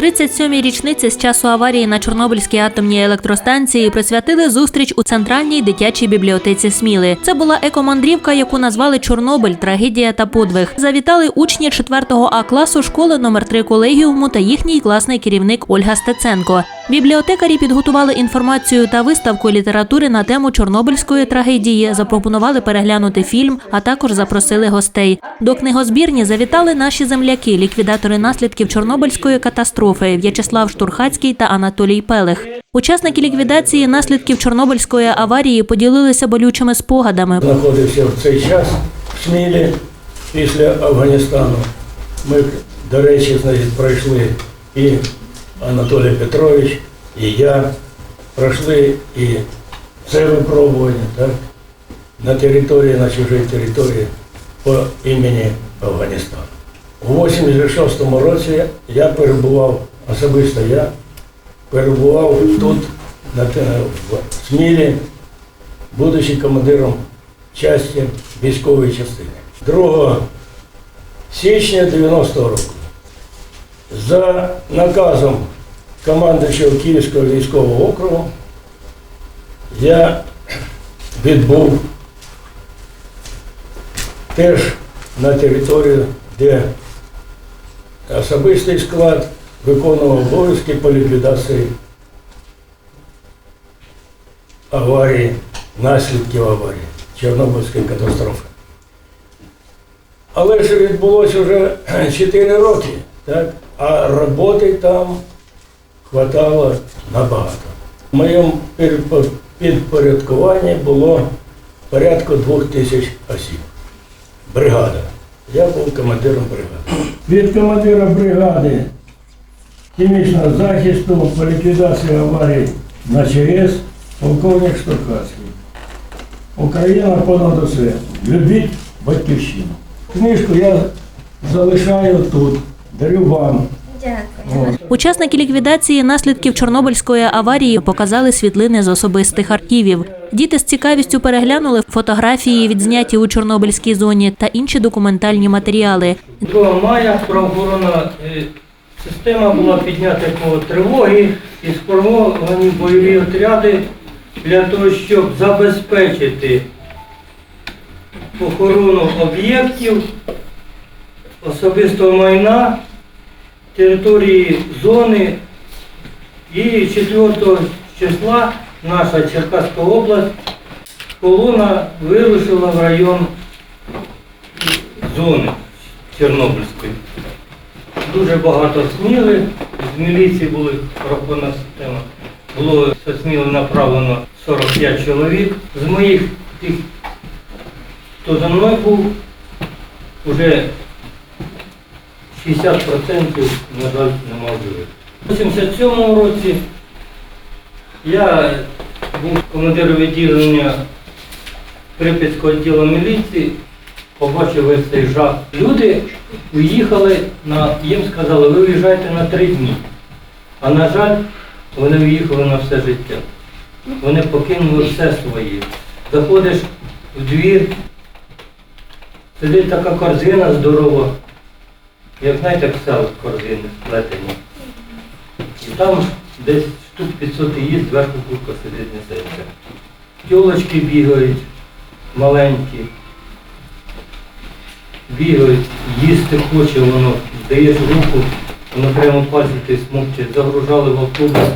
37-й річниці з часу аварії на Чорнобильській атомній електростанції присвятили зустріч у центральній дитячій бібліотеці Сміли. Це була екомандрівка, яку назвали Чорнобиль, трагедія та подвиг. Завітали учні 4-го А класу школи номер 3 колегіуму та їхній класний керівник Ольга Стеценко. Бібліотекарі підготували інформацію та виставку літератури на тему Чорнобильської трагедії, запропонували переглянути фільм, а також запросили гостей. До книгозбірні завітали наші земляки, ліквідатори наслідків Чорнобильської катастрофи В'ячеслав Штурхацький та Анатолій Пелех. Учасники ліквідації наслідків Чорнобильської аварії поділилися болючими спогадами. знаходився в цей час в Смілі після Афганістану. Ми, до речі, значить, пройшли і Анатолій Петрович, і я пройшли і це випробування, так, на території, на чужій території по імені Афганістан. У 86-му році я перебував, особисто я, перебував тут, в Смілі, будучи командиром часті військової частини. 2 січня 90-го року за наказом командуючого Київського військового округу я відбув теж на територію, де особистий склад виконував обов'язки по ліквідації аварії, наслідків аварії, Чорнобильської катастрофи. Але ж відбулося вже 4 роки, так? а роботи там хватало набагато. В моєму підпорядкуванні було порядку двох тисяч осіб. Бригада. Я був командиром бригади. Від командира бригади хімічного захисту по ліквідації аварії на ЧАЕС полковник Штурхацький. Україна понад усе. Любіть батьківщину. Книжку я залишаю тут, дарю вам. Дякую. Учасники ліквідації наслідків Чорнобильської аварії показали світлини з особистих архівів. Діти з цікавістю переглянули фотографії, відзняті у Чорнобильській зоні, та інші документальні матеріали. 2 мая правоохоронна е, система була піднята по тривоги і сформовані бойові отряди для того, щоб забезпечити охорону об'єктів, особистого майна, території зони. І 4 числа наша Черкаська область колона вирушила в район зони Чорнобильської. Дуже багато сміли, з міліції були рахунок система. Було сміли направлено 45 чоловік. З моїх тих, хто за мною був, вже 60% на жаль нема живих. У 87 році я був командиром відділення Прип'ятського відділу міліції, побачив весь цей жах. Люди уїхали на їм сказали, ви виїжджаєте на три дні. А на жаль, вони уїхали на все життя. Вони покинули все своє. Заходиш в двір, сидить така корзина здорова, як знаєте, як сел корзини сплетені. І там десь штук 500 їсть, зверху курка сидить несеться. Тілочки бігають, маленькі, бігають, їсти хоче воно, даєш руку, воно прямо пальці ти смокче, загружали в автобус,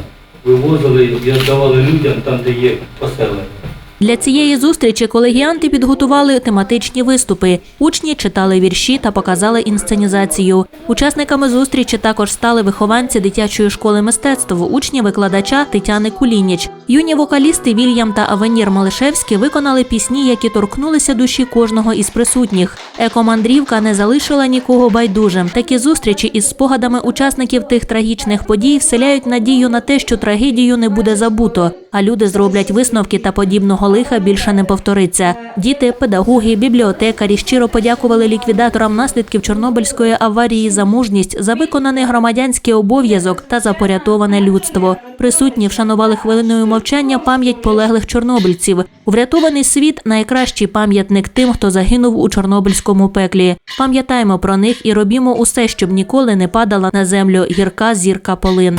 вивозили і віддавали людям там, де є поселення. Для цієї зустрічі колегіанти підготували тематичні виступи. Учні читали вірші та показали інсценізацію. Учасниками зустрічі також стали вихованці дитячої школи мистецтв, учні викладача Тетяни Кулініч. Юні вокалісти Вільям та Авенір Малишевські виконали пісні, які торкнулися душі кожного із присутніх. Екомандрівка не залишила нікого байдужим. Такі зустрічі із спогадами учасників тих трагічних подій вселяють надію на те, що трагедію не буде забуто, а люди зроблять висновки та подібного лиха більше не повториться. Діти, педагоги, бібліотекарі щиро подякували ліквідаторам наслідків Чорнобильської аварії за мужність, за виконаний громадянський обов'язок та за порятоване людство. Присутні вшанували хвилиною мовчання пам'ять полеглих чорнобильців. Врятований світ найкращий пам'ятник тим, хто загинув у чорнобильському пеклі. Пам'ятаємо про них і робімо усе, щоб ніколи не падала на землю гірка зірка полин.